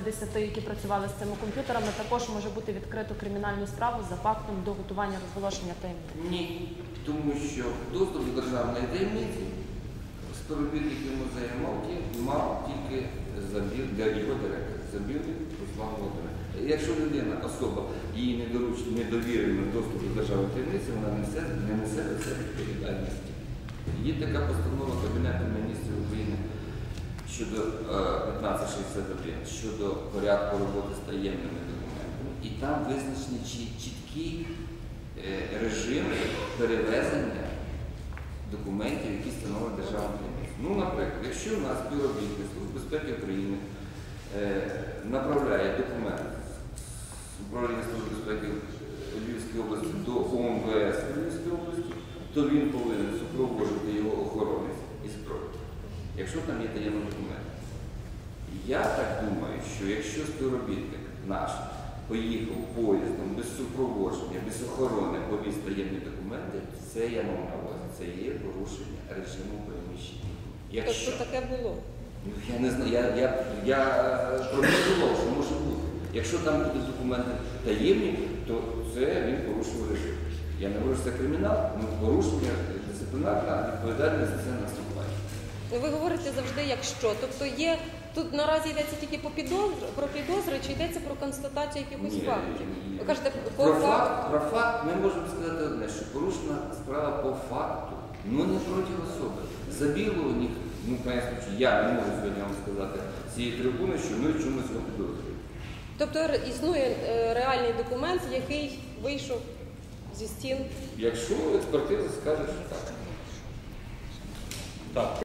10, які працювали з цими комп'ютерами, також може бути відкрито кримінальну справу за фактом доготування розголошення таємниці? Ні, тому що доступ до державної таємниці співробітник взаємовки мав тільки забір для його директора, забір Руслан Володимир. Якщо людина, особа її не, не довірена доступ до державної таємниці, вона несе, не несе до себе відповідальності. Є така постанова Кабінету міністрів України щодо е, 15 Федорин щодо порядку роботи з таємними документами, і там визначений чіткий е, режим перевезення документів, які становить державна таємниця. Ну, наприклад, якщо у нас співробітник Служби безпеки України е, направляє документ з управління Служби безпеки Львівської області до ОМВС Львівської області, то він повинен супроводжувати його охорони і зброю, якщо там є таємний документ. Я так думаю, що якщо співробітник наш поїхав поїздом без супроводження, без охорони повіз таємні документи, це я мав на увазі, це є порушення режиму переміщення. Якщо Тобто таке було. Ну, я не знаю, я, я, я е, що може бути. Якщо там будуть документи таємні, то це він порушив режим. Я не говорю, що це кримінал, але порушення дисциплінарна відповідальність за це наступає. Ну, Ви говорите завжди якщо. Тобто є тут наразі йдеться тільки по підозр, про підозри, чи йдеться про констатацію якихось Ні, фактів? ні. Ви кажете, по Про факту. факт, про факт ми можемо сказати одне, що порушена справа по факту, ну не проти особи. За білого ні, ну, конечно, я не можу сьогодні вам сказати з цієї трибуни, що ми в чомусь його підозрюємо. Тобто ре- існує е, реальний документ, який вийшов зі стін Якщо експертиза скаже, що так. Так.